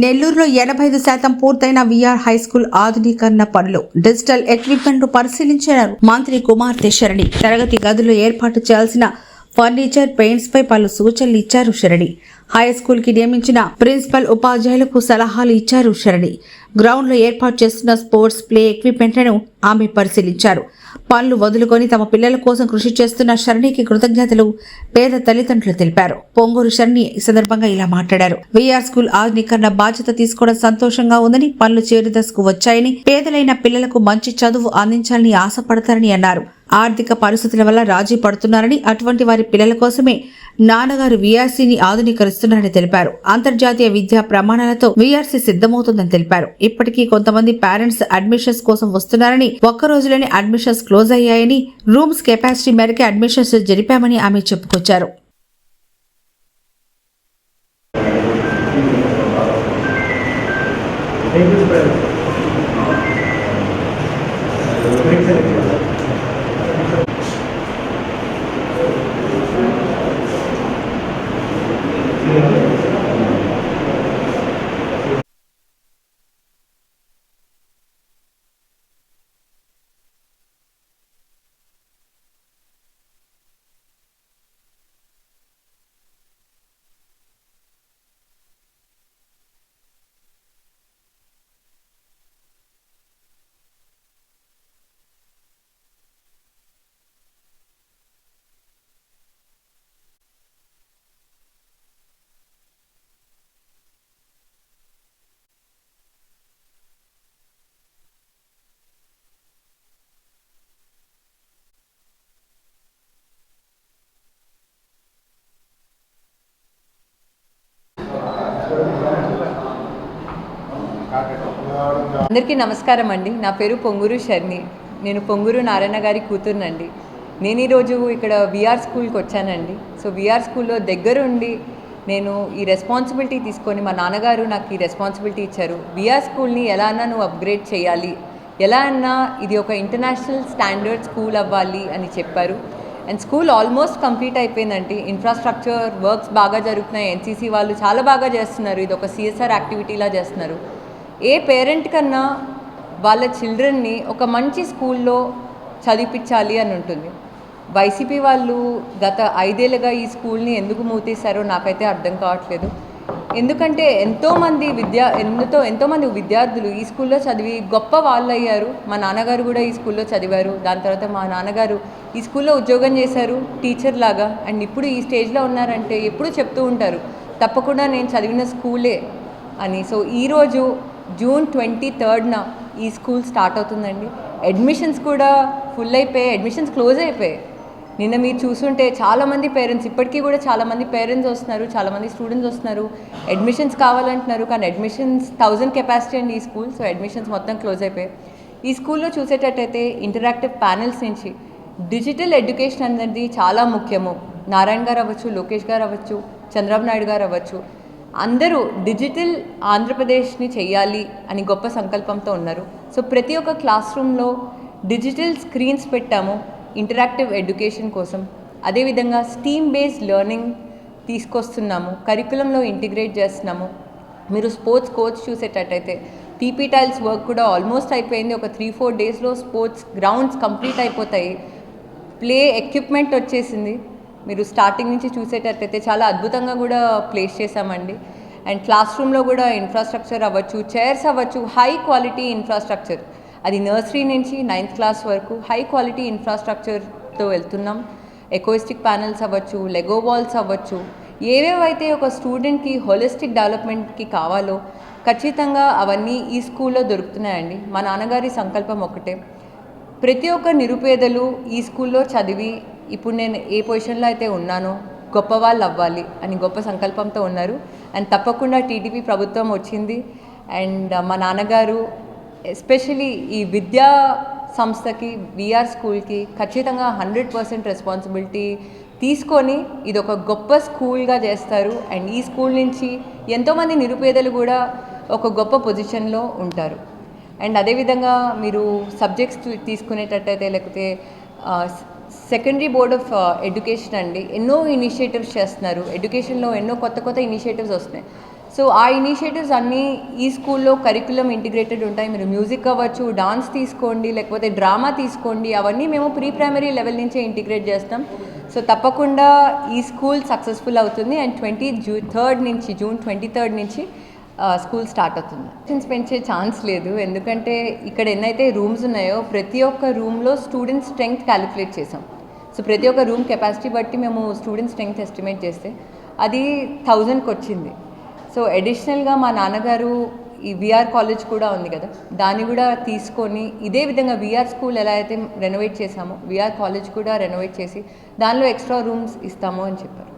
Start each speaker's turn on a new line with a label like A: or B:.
A: నెల్లూరులో ఎనభై ఐదు శాతం పూర్తయిన విఆర్ హై స్కూల్ ఆధునీకరణ పనులు. డిజిటల్ ఎక్విప్మెంట్ పరిశీలించారు మంత్రి కుమార్తె శరణి తరగతి గదులు ఏర్పాటు చేయాల్సిన ఫర్నిచర్ పెయింట్స్ పై పలు సూచనలు ఇచ్చారు శరణి. హై స్కూల్కి నియమించిన ప్రిన్సిపల్ ఉపాధ్యాయులకు సలహాలు ఇచ్చారు శరణి. గ్రౌండ్లో ఏర్పాటు చేస్తున్న స్పోర్ట్స్ ప్లే ఎక్విప్మెంట్లను ఆమె పరిశీలించారు. పనులు వదులుకొని తమ పిల్లల కోసం కృషి చేస్తున్న శరణికి కృతజ్ఞతలు పేద తల్లిదండ్రులు తెలిపారు. పొంగూరు శరణి ఈ సందర్భంగా ఇలా మాట్లాడారు. విఆర్ స్కూల్ ఆధునీకరణ బాధ్యత తీసుకోవడం సంతోషంగా ఉందని పనులు చేరు దశకు వచ్చాయని పేదలైన పిల్లలకు మంచి చదువు అందించాలని ఆశపడతారని అన్నారు. ఆర్థిక పరిస్థితుల వల్ల రాజీ పడుతున్నారని అటువంటి వారి పిల్లల కోసమే నాన్నగారు వీఆర్సీని ఆధునీకరిస్తున్నారని తెలిపారు. అంతర్జాతీయ విద్యా ప్రమాణాలతో వీఆర్సీ సిద్ధమవుతుందని తెలిపారు. ఇప్పటికీ కొంతమంది పేరెంట్స్ అడ్మిషన్స్ కోసం వస్తున్నారని ఒక్క రోజులోనే అడ్మిషన్స్ క్లోజ్ అయ్యాయని రూమ్స్ కెపాసిటీ మేరకే అడ్మిషన్స్ జరిపామని ఆమె చెప్పుకొచ్చారు.
B: అందరికీ నమస్కారం అండి. నా పేరు పొంగూరు శర్ని నేను పొంగూరు నారాయణ గారి కూతురునండి. నేను ఈరోజు ఇక్కడ విఆర్ స్కూల్కి వచ్చానండి. సో విఆర్ స్కూల్లో దగ్గరుండి నేను ఈ రెస్పాన్సిబిలిటీ తీసుకొని మా నాన్నగారు నాకు ఈ రెస్పాన్సిబిలిటీ ఇచ్చారు. విఆర్ స్కూల్ని ఎలా అన్నా నువ్వు అప్గ్రేడ్ చేయాలి. ఎలా అన్నా ఇది ఒక ఇంటర్నేషనల్ స్టాండర్డ్ స్కూల్ అవ్వాలి అని చెప్పారు. అండ్ స్కూల్ ఆల్మోస్ట్ కంప్లీట్ అయిపోయిందండి. ఇన్ఫ్రాస్ట్రక్చర్ వర్క్స్ బాగా జరుగుతున్నాయి. ఎన్సీసీ వాళ్ళు చాలా బాగా చేస్తున్నారు. ఇది ఒక సిఎస్ఆర్ యాక్టివిటీలా చేస్తున్నారు. ఏ పేరెంట్ కన్నా వాళ్ళ చిల్డ్రన్ని ఒక మంచి స్కూల్లో చదివించాలి అని ఉంటుంది. వైసీపీ వాళ్ళు గత ఐదేళ్ళుగా ఈ స్కూల్ని ఎందుకు మూతేశారో నాకైతే అర్థం కావట్లేదు. ఎందుకంటే ఎంతోమంది విద్యా ఎంతో ఎంతోమంది విద్యార్థులు ఈ స్కూల్లో చదివి గొప్ప వాళ్ళు అయ్యారు మా నాన్నగారు కూడా ఈ స్కూల్లో చదివారు. దాని తర్వాత మా నాన్నగారు ఈ స్కూల్లో ఉద్యోగం చేశారు టీచర్ లాగా. అండ్ ఇప్పుడు ఈ స్టేజ్లో ఉన్నారంటే ఎప్పుడు చెప్తూ ఉంటారు తప్పకుండా నేను చదివిన స్కూలే అని. సో ఈరోజు జూన్ ట్వంటీ థర్డ్న ఈ స్కూల్ స్టార్ట్ అవుతుందండి. అడ్మిషన్స్ కూడా ఫుల్ అయిపోయాయి. అడ్మిషన్స్ క్లోజ్ అయిపోయాయి. నిన్న మీరు చూసుంటే చాలామంది పేరెంట్స్ ఇప్పటికీ కూడా చాలామంది పేరెంట్స్ వస్తున్నారు. చాలామంది స్టూడెంట్స్ వస్తున్నారు. అడ్మిషన్స్ కావాలంటున్నారు. కానీ అడ్మిషన్స్ థౌజండ్ కెపాసిటీ అండి ఈ స్కూల్. సో అడ్మిషన్స్ మొత్తం క్లోజ్ అయిపోయాయి. ఈ స్కూల్లో చూసేటట్టయితే ఇంటరాక్టివ్ ప్యానెల్స్ నుంచి డిజిటల్ ఎడ్యుకేషన్ అనేది చాలా ముఖ్యము. నారాయణ గారు అవ్వచ్చు లోకేష్ గారు అవ్వచ్చు చంద్రబాబు నాయుడు గారు అవ్వచ్చు. అందరూ డిజిటల్ ఆంధ్రప్రదేశ్ని చేయాలి అని గొప్ప సంకల్పంతో ఉన్నారు. సో ప్రతి ఒక్క క్లాస్ రూమ్లో డిజిటల్ స్క్రీన్స్ పెట్టాము ఇంటరాక్టివ్ ఎడ్యుకేషన్ కోసం. అదేవిధంగా స్టీమ్ బేస్డ్ లెర్నింగ్ తీసుకొస్తున్నాము. కరికులంలో ఇంటిగ్రేట్ చేస్తున్నాము. మీరు స్పోర్ట్స్ కోచ్ చూసేటట్టయితే టీపీ టైల్స్ వర్క్ కూడా ఆల్మోస్ట్ అయిపోయింది. ఒక త్రీ ఫోర్ డేస్లో స్పోర్ట్స్ గ్రౌండ్స్ కంప్లీట్ అయిపోతాయి. ప్లే ఎక్విప్మెంట్ వచ్చేసింది. మీరు స్టార్టింగ్ నుంచి చూసేటట్టయితే చాలా అద్భుతంగా కూడా ప్లేస్ చేశామండి. అండ్ క్లాస్ రూమ్లో కూడా ఇన్ఫ్రాస్ట్రక్చర్ అవ్వచ్చు చైర్స్ అవ్వచ్చు హై క్వాలిటీ ఇన్ఫ్రాస్ట్రక్చర్ అది నర్సరీ నుంచి నైన్త్ క్లాస్ వరకు హై క్వాలిటీ ఇన్ఫ్రాస్ట్రక్చర్తో వెళ్తున్నాం. ఎకోయిస్టిక్ ప్యానల్స్ అవ్వచ్చు లెగో బాల్స్ అవ్వచ్చు. ఏవేవైతే ఒక స్టూడెంట్కి హోలిస్టిక్ డెవలప్మెంట్కి కావాలో ఖచ్చితంగా అవన్నీ ఈ స్కూల్లో దొరుకుతున్నాయండి. మా నాన్నగారి సంకల్పం ఒకటే ప్రతి ఒక్క నిరుపేదలు ఈ స్కూల్లో చదివి ఇప్పుడు నేను ఏ పొజిషన్లో అయితే ఉన్నానో గొప్ప వాళ్ళు అవ్వాలి అని గొప్ప సంకల్పంతో ఉన్నారు. అండ్ తప్పకుండా టీడీపీ ప్రభుత్వం వచ్చింది. అండ్ uh, మా నాన్నగారు ఎస్పెషలీ ఈ విద్యా సంస్థకి విఆర్ స్కూల్కి ఖచ్చితంగా హండ్రెడ్ పర్సెంట్ రెస్పాన్సిబిలిటీ తీసుకొని ఇది ఒక గొప్ప స్కూల్గా చేస్తారు. అండ్ ఈ స్కూల్ నుంచి ఎంతోమంది నిరుపేదలు కూడా ఒక గొప్ప పొజిషన్లో ఉంటారు. అండ్ అదేవిధంగా మీరు సబ్జెక్ట్స్ తీసుకునేటట్టయితే లేకపోతే uh, secondary board of education అండి. ఎన్నో ఇనిషియేటివ్స్ చేస్తున్నారు. ఎడ్యుకేషన్లో ఎన్నో కొత్త కొత్త ఇనిషియేటివ్స్ వస్తున్నాయి. సో ఆ ఇనిషియేటివ్స్ అన్నీ ఈ స్కూల్లో కరికులం ఇంటిగ్రేటెడ్ ఉంటాయి. మీరు మ్యూజిక్ అవ్వచ్చు డాన్స్ తీసుకోండి లేకపోతే డ్రామా తీసుకోండి అవన్నీ మేము ప్రీ ప్రైమరీ లెవెల్ నుంచే ఇంటిగ్రేట్ చేస్తాం. సో తప్పకుండా ఈ స్కూల్ సక్సెస్ఫుల్ అవుతుంది. అండ్ ట్వంటీ జూ థర్డ్ నుంచి జూన్ ట్వంటీ థర్డ్ నుంచి స్కూల్ స్టార్ట్ అవుతుంది. స్టూడెంట్స్ పెంచే ఛాన్స్ లేదు. ఎందుకంటే ఇక్కడ ఎన్నైతే రూమ్స్ ఉన్నాయో ప్రతి ఒక్క రూమ్లో స్టూడెంట్ స్ట్రెంగ్త్ క్యాలిక్యులేట్ చేసాం. సో ప్రతి ఒక్క రూమ్ కెపాసిటీ బట్టి మేము స్టూడెంట్ స్ట్రెంగ్త్ ఎస్టిమేట్ చేస్తే అది థౌజండ్కి వచ్చింది సో అడిషనల్గా మా నాన్నగారు ఈ విఆర్ కాలేజ్ కూడా ఉంది కదా దాన్ని కూడా తీసుకొని ఇదే విధంగా విఆర్ స్కూల్ ఎలా అయితే రెనోవేట్ చేసామో విఆర్ కాలేజ్ కూడా రెనోవేట్ చేసి దానిలో ఎక్స్ట్రా రూమ్స్ ఇస్తాము అని చెప్పారు.